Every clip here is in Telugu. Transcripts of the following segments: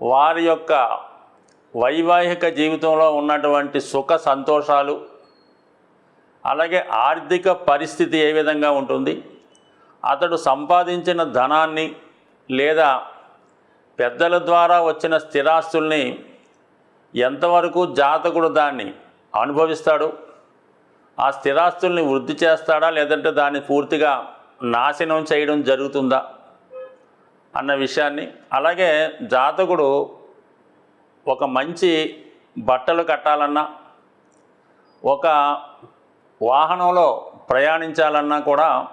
వారి యొక్క వైవాహిక జీవితంలో ఉన్నటువంటి సుఖ సంతోషాలు అలాగే ఆర్థిక పరిస్థితి ఏ విధంగా ఉంటుంది అతడు సంపాదించిన ధనాన్ని లేదా పెద్దల ద్వారా వచ్చిన స్థిరాస్తుల్ని ఎంతవరకు జాతకుడు దాన్ని అనుభవిస్తాడు ఆ స్థిరాస్తుల్ని వృద్ధి చేస్తాడా లేదంటే దాన్ని పూర్తిగా నాశనం చేయడం జరుగుతుందా? అన్న విషయాన్ని. అలాగే జాతకుడు ఒక మంచి బట్టలు కట్టాలన్నా ఒక వాహనంలో ప్రయాణించాలన్నా కూడా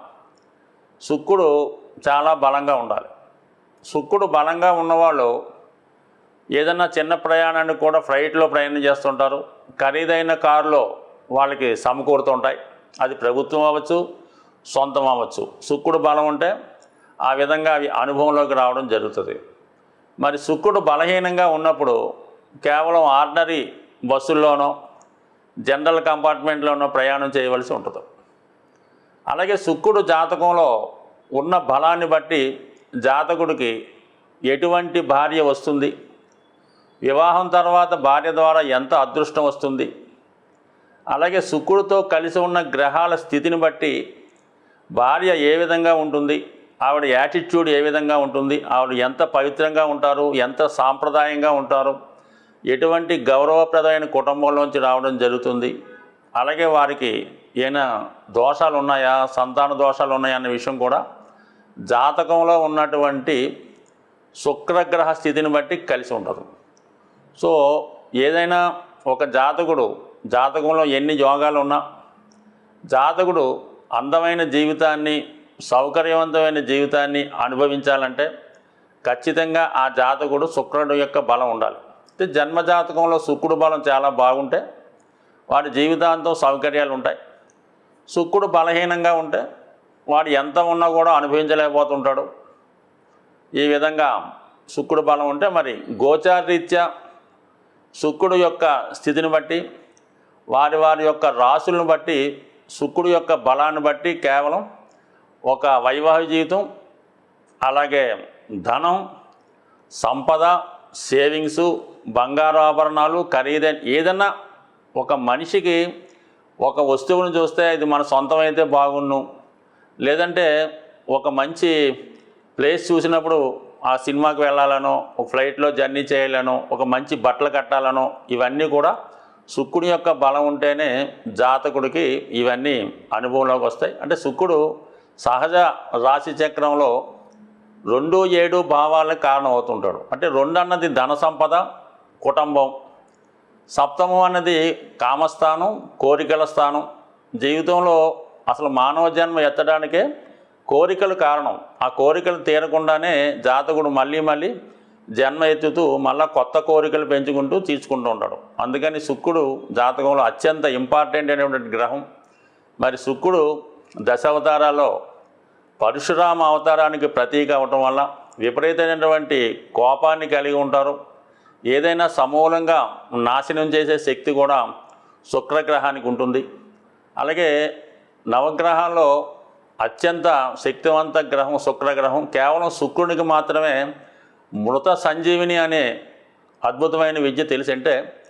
శుక్రుడు చాలా బలంగా ఉండాలి. శుక్రుడు బలంగా ఉన్నవాళ్ళు ఏదన్నా చిన్న ప్రయాణాన్ని కూడా ఫ్లైట్లో ప్రయాణం చేస్తుంటారు. ఖరీదైన కారులో వాళ్ళకి సమకూరుతుంటాయి. అది ప్రభుత్వం అవ్వచ్చు సొంతం అవ్వచ్చు. శుక్రుడు బలం ఉంటే ఆ విధంగా అవి అనుభవంలోకి రావడం జరుగుతుంది. మరి శుక్రుడు బలహీనంగా ఉన్నప్పుడు కేవలం ఆర్డినరీ బస్సుల్లోనో జనరల్ కంపార్ట్మెంట్లోనో ప్రయాణం చేయవలసి ఉంటుంది. అలాగే శుక్రుడు జాతకంలో ఉన్న బలాన్ని బట్టి జాతకుడికి ఎటువంటి భార్య వస్తుంది? వివాహం తర్వాత భార్య ద్వారా ఎంత అదృష్టం వస్తుంది? అలాగే శుక్రుడితో కలిసి ఉన్న గ్రహాల స్థితిని బట్టి భార్య ఏ విధంగా ఉంటుంది? ఆవిడ యాటిట్యూడ్ ఏ విధంగా ఉంటుంది? ఆవిడ ఎంత పవిత్రంగా ఉంటారు? ఎంత సాంప్రదాయంగా ఉంటారు? ఎటువంటి గౌరవప్రదమైన కుటుంబంలోంచి రావడం జరుగుతుంది? అలాగే వారికి ఏమైనా దోషాలు ఉన్నాయా సంతాన దోషాలు ఉన్నాయా అన్న విషయం కూడా జాతకంలో ఉన్నటువంటి శుక్రగ్రహ స్థితిని బట్టి కలిసి ఉండదు సో ఏదైనా ఒక జాతకుడు జాతకంలో ఎన్ని యోగాలు ఉన్నా జాతకుడు అందమైన జీవితాన్ని సౌకర్యవంతమైన జీవితాన్ని అనుభవించాలంటే ఖచ్చితంగా ఆ జాతకుడు శుక్రుడు యొక్క బలం ఉండాలి. అయితే జన్మజాతకంలో శుక్రుడు బలం చాలా బాగుంటే వాడి జీవితాంతం సౌకర్యాలు ఉంటాయి. శుక్రుడు బలహీనంగా ఉంటే వాడు ఎంత ఉన్నా కూడా అనుభవించలేకపోతుంటాడు. ఈ విధంగా శుక్రుడు బలం ఉంటే మరి గోచారరీత్యా శుక్రుడు యొక్క స్థితిని బట్టి వారి వారి యొక్క రాశులను బట్టి శుక్రుడు యొక్క బలాన్ని బట్టి కేవలం ఒక వైవాహిక జీవితం అలాగే ధనం సంపద సేవింగ్స్ బంగారు ఆభరణాలు ఖరీదైన ఏదన్నా ఒక మనిషికి ఒక వస్తువును చూస్తే ఇది మన సొంతమైతే బాగుండు. లేదంటే ఒక మంచి ప్లేస్ చూసినప్పుడు ఆ సినిమాకి వెళ్ళాలనో ఒక ఫ్లైట్లో జర్నీ చేయాలనో ఒక మంచి బట్టలు కట్టాలనో ఇవన్నీ కూడా శుక్రుడి యొక్క బలం ఉంటేనే జాతకుడికి ఇవన్నీ అనుభవంలోకి వస్తాయి. అంటే శుక్రుడు సహజ రాశి చక్రంలో రెండు ఏడు భావాలకు కారణం అవుతుంటాడు అంటే రెండు అన్నది ధన సంపద కుటుంబం. సప్తమం అన్నది కామస్థానం కోరికల స్థానం. జీవితంలో అసలు మానవ జన్మ ఎత్తడానికే కోరికలు కారణం. ఆ కోరికలు తీరకుండానే జాతకుడు మళ్ళీ మళ్ళీ జన్మ ఎత్తుతూ మళ్ళా కొత్త కోరికలు పెంచుకుంటూ తీర్చుకుంటూ ఉంటాడు. అందుకని శుక్రుడు జాతకంలో అత్యంత ఇంపార్టెంట్ అయినటువంటి గ్రహం. మరి శుక్రుడు దశావతారాల్లో పరశురామ అవతారానికి ప్రతీక అవటం వల్ల విపరీతమైనటువంటి కోపాన్ని కలిగి ఉంటారు. ఏదైనా సమూలంగా నాశనం చేసే శక్తి కూడా శుక్రగ్రహానికి ఉంటుంది. అలాగే నవగ్రహాల్లో అత్యంత శక్తివంత గ్రహం శుక్రగ్రహం. కేవలం శుక్రునికి మాత్రమే మృత సంజీవిని అనే అద్భుతమైన విద్య తెలిసంటే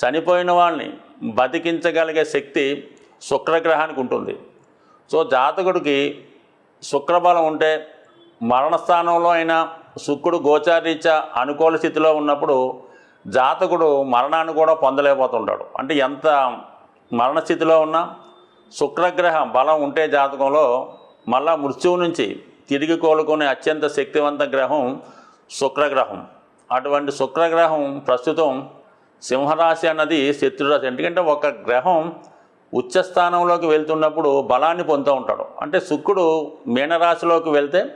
చనిపోయిన వాళ్ళని బతికించగలిగే శక్తి శుక్రగ్రహానికి ఉంటుంది. సో జాతకుడికి శుక్రబలం ఉంటే మరణస్థానంలో అయినా శుక్రుడు గోచారీత్యా అనుకూల స్థితిలో ఉన్నప్పుడు జాతకుడు మరణాన్ని కూడా పొందలేకపోతుంటాడు. అంటే ఎంత మరణస్థితిలో ఉన్నా శుక్రగ్రహ బలం ఉంటే జాతకంలో మళ్ళా మృత్యువు నుంచి తిరిగి కోలుకునే అత్యంత శక్తివంత గ్రహం శుక్రగ్రహం. అటువంటి శుక్రగ్రహం ప్రస్తుతం సింహరాశి అన్నది శత్రురాశి. ఎందుకంటే ఒక గ్రహం ఉచ్చస్థానంలోకి వెళ్తున్నప్పుడు బలాన్ని పొందుతూ ఉంటాడు. అంటే శుక్రుడు మీనరాశిలోకి వెళ్తే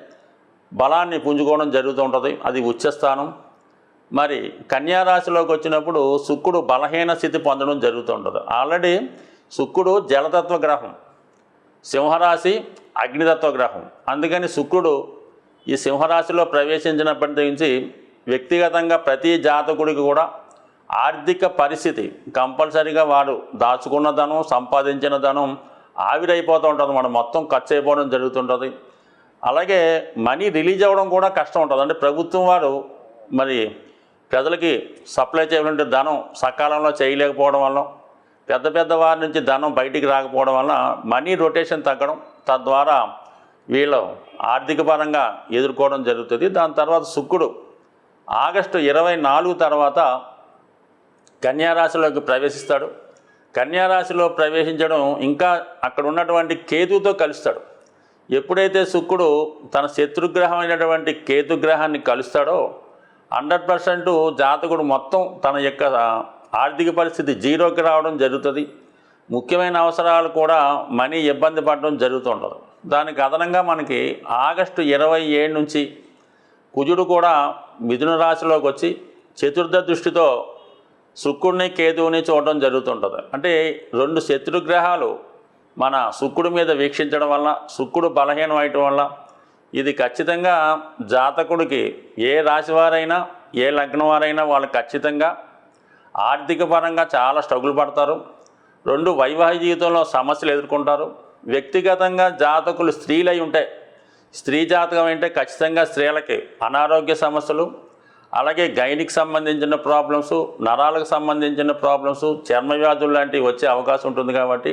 బలాన్ని పుంజుకోవడం జరుగుతూ ఉంటుంది. అది ఉచ్చస్థానం. మరి కన్యారాశిలోకి వచ్చినప్పుడు శుక్రుడు బలహీన స్థితి పొందడం జరుగుతూ ఉంటుంది. ఆల్రెడీ శుక్రుడు జలతత్వ గ్రహం సింహరాశి అగ్నితత్వ గ్రహం. అందుకని శుక్రుడు ఈ సింహరాశిలో ప్రవేశించినప్పటి నుంచి వ్యక్తిగతంగా ప్రతి జాతకుడికి కూడా ఆర్థిక పరిస్థితి కంపల్సరీగా వాడు దాచుకున్న ధనం సంపాదించిన ధనం ఆవిరైపోతూ ఉంటుంది. మనం మొత్తం ఖర్చు అయిపోవడం జరుగుతుంటుంది. అలాగే మనీ రిలీజ్ అవ్వడం కూడా కష్టం ఉంటుంది. అంటే ప్రభుత్వం వారు మరి ప్రజలకి సప్లై చేయవలసిన ధనం సకాలంలో చేయలేకపోవడం వల్ల పెద్ద పెద్ద వారి నుంచి ధనం బయటికి రాకపోవడం వల్ల మనీ రొటేషన్ తగ్గడం తద్వారా వీళ్ళు ఆర్థిక పరంగా ఎదుర్కోవడం జరుగుతుంది. దాని తర్వాత శుక్రుడు ఆగస్టు ఇరవై నాలుగు తర్వాత కన్యారాశిలోకి ప్రవేశిస్తాడు. కన్యారాశిలో ప్రవేశించడం ఇంకా అక్కడ ఉన్నటువంటి కేతుతో కలుస్తాడు. ఎప్పుడైతే శుక్రుడు తన శత్రుగ్రహం అయినటువంటి కేతుగ్రహాన్ని కలుస్తాడో హండ్రెడ్ పర్సెంట్ జాతకుడు మొత్తం తన యొక్క ఆర్థిక పరిస్థితి జీరోకి రావడం జరుగుతుంది. ముఖ్యమైన అవసరాలు కూడా మనీ ఇబ్బంది పడడం జరుగుతుంటుంది దానికి అదనంగా మనకి ఆగస్టు ఇరవై ఏడు నుంచి కుజుడు కూడా మిథున రాశిలోకి వచ్చి చతుర్థ దృష్టితో శుక్రుడిని కేతువుని చూడడం జరుగుతుంటుంది. అంటే రెండు శత్రుగ్రహాలు మన శుక్రుడి మీద వీక్షించడం వల్ల శుక్రుడు బలహీనం అయ్యటం వల్ల ఇది ఖచ్చితంగా జాతకుడికి ఏ రాశివారైనా ఏ లగ్నం వారైనా వాళ్ళు ఖచ్చితంగా ఆర్థిక పరంగా చాలా స్ట్రగుల్ పడతారు. రెండు వైవాహిక జీవితంలో సమస్యలు ఎదుర్కొంటారు. వ్యక్తిగతంగా జాతకులు స్త్రీలై ఉంటాయి స్త్రీ జాతకం అంటే ఖచ్చితంగా స్త్రీలకి అనారోగ్య సమస్యలు అలాగే గైనికి సంబంధించిన ప్రాబ్లమ్స్ నరాలకు సంబంధించిన ప్రాబ్లమ్స్ చర్మ వ్యాధులు లాంటివి వచ్చే అవకాశం ఉంటుంది కాబట్టి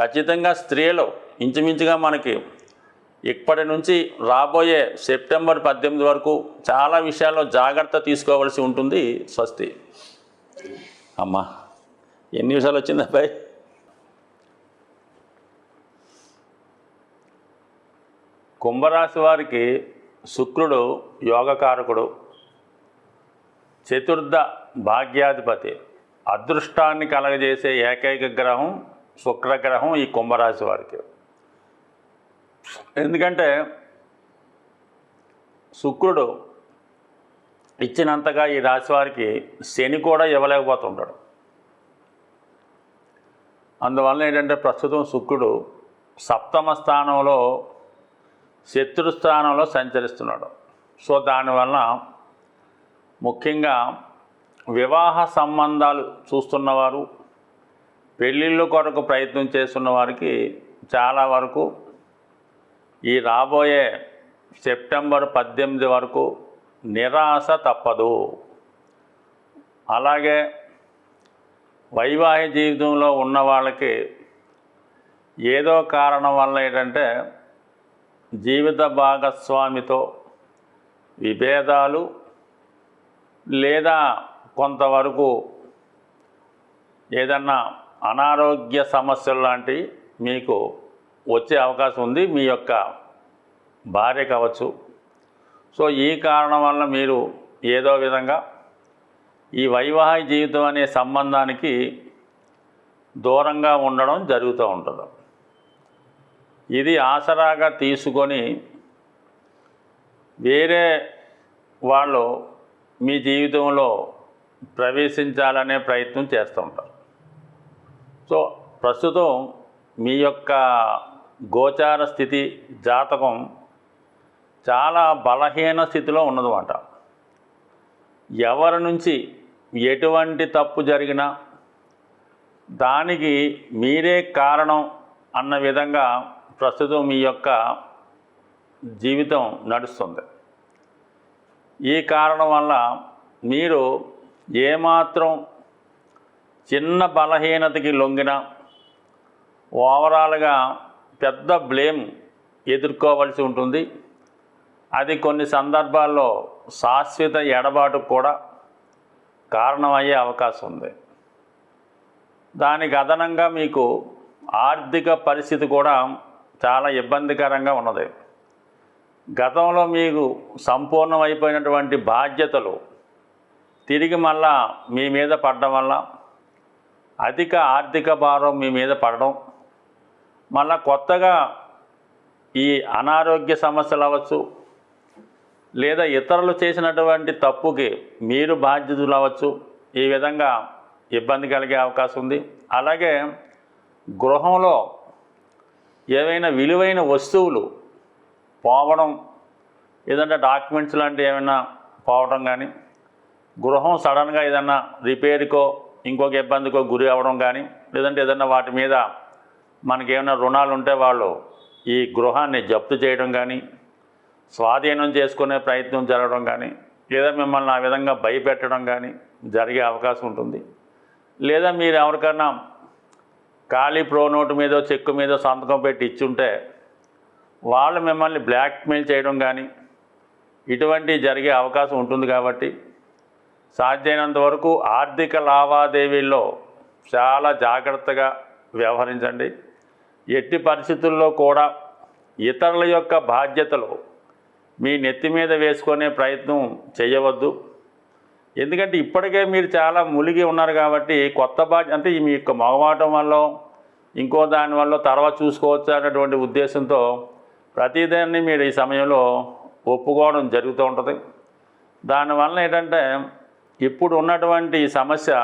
ఖచ్చితంగా స్త్రీలు ఇంచుమించుగా మనకి ఇప్పటి నుంచి రాబోయే సెప్టెంబర్ పద్దెనిమిది వరకు చాలా విషయాల్లో జాగ్రత్త తీసుకోవాల్సి ఉంటుంది స్వస్తి. అమ్మా ఎన్ని నిమిషాలు వచ్చింది అబ్బాయి? కుంభరాశి వారికి శుక్రుడు యోగకారకుడు. చతుర్థ భాగ్యాధిపతి. అదృష్టాన్ని కలగజేసే ఏకైక గ్రహం శుక్రగ్రహం ఈ కుంభరాశి వారికి. ఎందుకంటే శుక్రుడు ఇచ్చినంతగా ఈ రాశి వారికి శని కూడా ఇవ్వలేకపోతుంటాడు. అందువల్ల ఏంటంటే ప్రస్తుతం శుక్రుడు సప్తమ స్థానంలో శత్రు స్థానంలో సంచరిస్తున్నాడు. సో దానివల్ల ముఖ్యంగా వివాహ సంబంధాలు చూస్తున్నవారు పెళ్ళిళ్ళ కొరకు ప్రయత్నం చేస్తున్న వారికి చాలా వరకు ఈ రాబోయే సెప్టెంబర్ పద్దెనిమిది వరకు నిరాశ తప్పదు. అలాగే వైవాహిక జీవితంలో ఉన్న వాళ్ళకి ఏదో కారణం వల్ల ఏంటంటే జీవిత భాగస్వామితో విభేదాలు లేదా కొంతవరకు ఏదన్నా అనారోగ్య సమస్యలు లాంటివి మీకు వచ్చే అవకాశం ఉంది మీ యొక్క భార్య కావచ్చు. సో ఈ కారణం వల్ల మీరు ఏదో విధంగా ఈ వైవాహిక జీవితం అనే సంబంధానికి దూరంగా ఉండడం జరుగుతూ ఉంటుంది. ఇది ఆసరాగా తీసుకొని వేరే వాళ్ళు మీ జీవితంలో ప్రవేశించాలనే ప్రయత్నం చేస్తూ ఉంటారు. సో ప్రస్తుతం మీ యొక్క గోచార స్థితి జాతకం చాలా బలహీన స్థితిలో ఉన్నదన్నమాట. ఎవరి నుంచి ఎటువంటి తప్పు జరిగినా దానికి మీరే కారణం అన్న విధంగా ప్రస్తుతం మీ యొక్క జీవితం నడుస్తుంది. ఈ కారణం వల్ల మీరు ఏమాత్రం చిన్న బలహీనతకి లొంగిన ఓవరాల్గా పెద్ద బ్లేమ్ ఎదుర్కోవలసి ఉంటుంది. అది కొన్ని సందర్భాల్లో శాశ్వత ఎడబాటుకు కూడా కారణమయ్యే అవకాశం ఉంది. దానికి అదనంగా మీకు ఆర్థిక పరిస్థితి కూడా చాలా ఇబ్బందికరంగా ఉన్నది. గతంలో మీకు సంపూర్ణమైపోయినటువంటి బాధ్యతలు తిరిగి మళ్ళా మీ మీద పడడం వల్ల అధిక ఆర్థిక భారం మీ మీద పడడం మళ్ళా కొత్తగా ఈ అనారోగ్య సమస్యలు అవ్వచ్చు లేదా ఇతరులు చేసినటువంటి తప్పుకి మీరు బాధ్యతలు అవ్వచ్చు ఈ విధంగా ఇబ్బంది కలిగే అవకాశం ఉంది. అలాగే గృహంలో ఏవైనా విలువైన వస్తువులు పోవడం ఏదంటే డాక్యుమెంట్స్ లాంటివి ఏమైనా పోవడం కానీ గృహం సడన్గా ఏదన్నా రిపేర్కో ఇంకొక ఇబ్బందికో గురి అవ్వడం కానీ లేదంటే ఏదన్నా వాటి మీద మనకేమైనా రుణాలు ఉంటే వాళ్ళు ఈ గృహాన్ని జప్తు చేయడం కానీ స్వాధీనం చేసుకునే ప్రయత్నం జరగడం కానీ లేదా మిమ్మల్ని ఆ విధంగా భయపెట్టడం కానీ జరిగే అవకాశం ఉంటుంది. లేదా మీరు ఎవరికైనా ఖాళీ ప్రో నోటు మీద చెక్కు మీదో సంతకం పెట్టి ఇచ్చుంటే వాళ్ళు మిమ్మల్ని బ్లాక్మెయిల్ చేయడం కానీ ఇటువంటి జరిగే అవకాశం ఉంటుంది కాబట్టి సాధ్యమైనంత వరకు ఆర్థిక లావాదేవీల్లో చాలా జాగ్రత్తగా వ్యవహరించండి. ఎట్టి పరిస్థితుల్లో కూడా ఇతరుల యొక్క బాధ్యతలు మీ నెత్తి మీద వేసుకునే ప్రయత్నం చేయవద్దు. ఎందుకంటే ఇప్పటికే మీరు చాలా ములిగి ఉన్నారు కాబట్టి కొత్త బాధ్యత అంటే ఈ మీ యొక్క మగవాటం వల్ల ఇంకో దాని వల్ల తర్వాత చూసుకోవచ్చు అనేటువంటి ఉద్దేశంతో ప్రతిదాన్ని మీరు ఈ సమయంలో ఒప్పుకోవడం జరుగుతూ ఉంటుంది. దానివల్ల ఏంటంటే ఇప్పుడు ఉన్నటువంటి సమస్య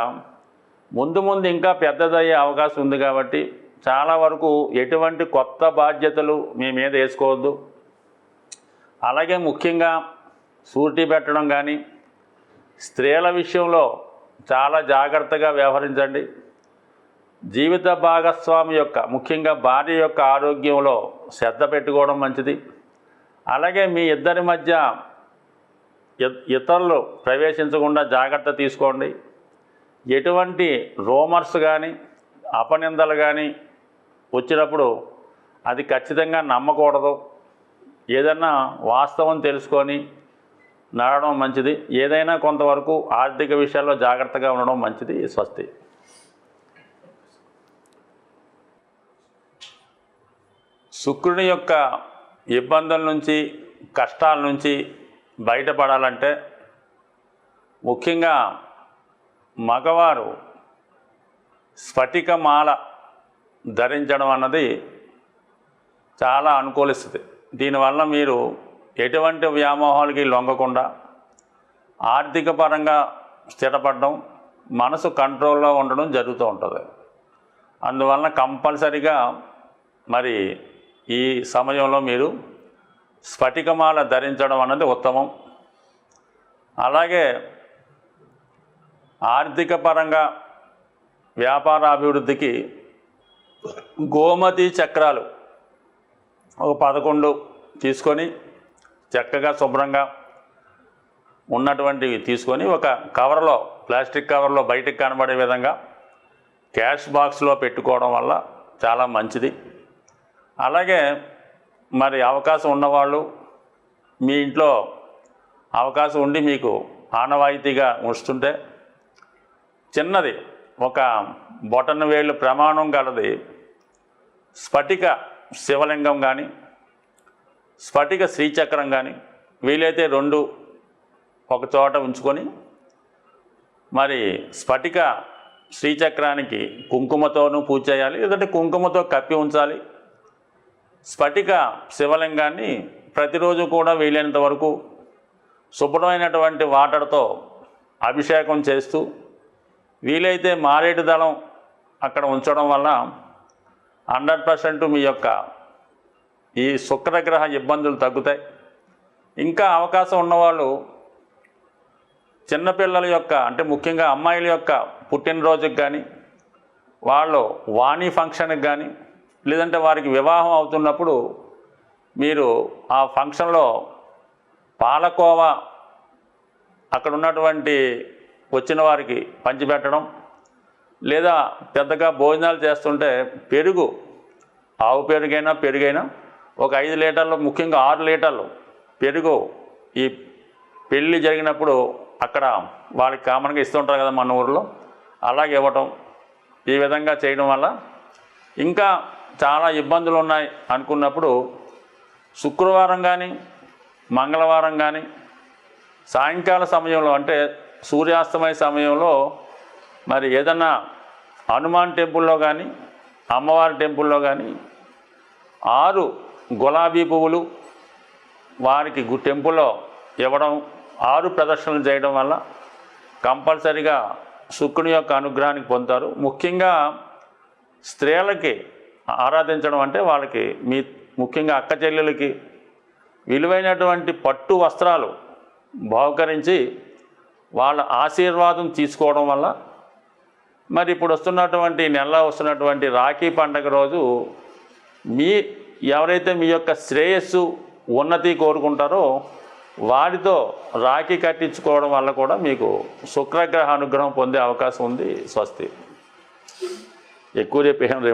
ముందు ముందు ఇంకా పెద్దదయ్యే అవకాశం ఉంది కాబట్టి చాలా వరకు ఎటువంటి కొత్త బాధ్యతలు మీ మీద వేసుకోవద్దు. అలాగే ముఖ్యంగా సూరిటీ పెట్టడం కానీ స్త్రీల విషయంలో చాలా జాగ్రత్తగా వ్యవహరించండి. జీవిత భాగస్వామి యొక్క ముఖ్యంగా భార్య యొక్క ఆరోగ్యంలో శ్రద్ధ పెట్టుకోవడం మంచిది. అలాగే మీ ఇద్దరి మధ్య ఇతరులు ప్రవేశించకుండా జాగ్రత్త తీసుకోండి. ఎటువంటి రోమర్స్ కానీ అపనిందలు కానీ వచ్చినప్పుడు అది ఖచ్చితంగా నమ్మకూడదు. ఏదన్నా వాస్తవం తెలుసుకొని నడవడం మంచిది. ఏదైనా కొంతవరకు ఆర్థిక విషయాల్లో జాగ్రత్తగా ఉండడం మంచిది. స్వస్తి. శుక్రుని యొక్క ఇబ్బందుల నుంచి కష్టాల నుంచి బయటపడాలంటే ముఖ్యంగా మగవారు స్ఫటికమాల ధరించడం అన్నది చాలా అనుకూలిస్తుంది. దీనివల్ల మీరు ఎటువంటి వ్యామోహాలకి లొంగకుండా ఆర్థిక పరంగా స్థిరపడడం మనసు కంట్రోల్లో ఉండడం జరుగుతూ ఉంటుంది. అందువలన కంపల్సరిగా మరి ఈ సమయంలో మీరు స్ఫటికమాల ధరించడం అన్నది ఉత్తమం. అలాగే ఆర్థిక పరంగా వ్యాపార అభివృద్ధికి గోమతి చక్రాలు ఒక పదకొండు తీసుకొని చక్కగా శుభ్రంగా ఉన్నటువంటివి తీసుకొని ఒక కవర్లో ప్లాస్టిక్ కవర్లో బయటకు కనబడే విధంగా క్యాష్ బాక్స్లో పెట్టుకోవడం వల్ల చాలా మంచిది. అలాగే మరి అవకాశం ఉన్నవాళ్ళు మీ ఇంట్లో అవకాశం ఉండి మీకు ఆనవాయితీగా ఉంచుతుంటే చిన్నది ఒక బొటన వేళ్ళు ప్రమాణం గలది స్ఫటిక శివలింగం కానీ స్ఫటిక శ్రీచక్రం కానీ వీలైతే రెండు ఒక చోట ఉంచుకొని మరి స్ఫటిక శ్రీచక్రానికి కుంకుమతోనూ పూజ చేయాలి లేదంటే కుంకుమతో కప్పి ఉంచాలి స్ఫటిక శివలింగాన్ని ప్రతిరోజు కూడా వీలైనంత వరకు శుభ్రమైనటువంటి వాటర్తో అభిషేకం చేస్తూ వీలైతే మారేటి దళం అక్కడ ఉంచడం వల్ల హండ్రెడ్ పర్సెంట్ మీ యొక్క ఈ శుక్రగ్రహ ఇబ్బందులు తగ్గుతాయి. ఇంకా అవకాశం ఉన్నవాళ్ళు చిన్నపిల్లల యొక్క అంటే ముఖ్యంగా అమ్మాయిల యొక్క పుట్టినరోజుకి కానీ వాళ్ళు వాణి ఫంక్షన్కి కానీ లేదంటే వారికి వివాహం అవుతున్నప్పుడు మీరు ఆ ఫంక్షన్లో పాలకోవ అక్కడ ఉన్నటువంటి వచ్చిన వారికి పంచిపెట్టడం లేదా పెద్దగా భోజనాలు చేస్తుంటే పెరుగు ఆవు పెరుగైనా పెరుగైనా ఒక ఐదు లీటర్లు ముఖ్యంగా ఆరు లీటర్లు పెరుగు ఈ పెళ్ళి జరిగినప్పుడు అక్కడ వాళ్ళకి కామన్గా ఇస్తుంటారు కదా మన ఊరిలో అలాగే ఇవ్వటం ఈ విధంగా చేయడం వల్ల ఇంకా చాలా ఇబ్బందులు ఉన్నాయి అనుకున్నప్పుడు శుక్రవారం కానీ మంగళవారం కానీ సాయంకాల సమయంలో అంటే సూర్యాస్తమయ సమయంలో మరి ఏదన్నా హనుమాన్ టెంపుల్లో కానీ అమ్మవారి టెంపుల్లో కానీ ఆరు గులాబీ పువ్వులు వారికి టెంపుల్లో ఇవ్వడం ఆరు ప్రదర్శనలు చేయడం వల్ల కంపల్సరిగా శుక్రుని యొక్క అనుగ్రహానికి పొందుతారు. ముఖ్యంగా స్త్రీలకి ఆరాధించడం అంటే వాళ్ళకి మీ ముఖ్యంగా అక్క చెల్లెలకి విలువైనటువంటి పట్టు వస్త్రాలు బహుకరించి వాళ్ళ ఆశీర్వాదం తీసుకోవడం వల్ల మరి ఇప్పుడు వస్తున్నటువంటి నెల వస్తున్నటువంటి రాఖీ పండగ రోజు మీ ఎవరైతే మీ యొక్క శ్రేయస్సు ఉన్నతి కోరుకుంటారో వారితో రాఖీ కట్టించుకోవడం వల్ల కూడా మీకు శుక్రగ్రహ అనుగ్రహం పొందే అవకాశం ఉంది స్వస్తి. ఎక్కువ చెప్పేం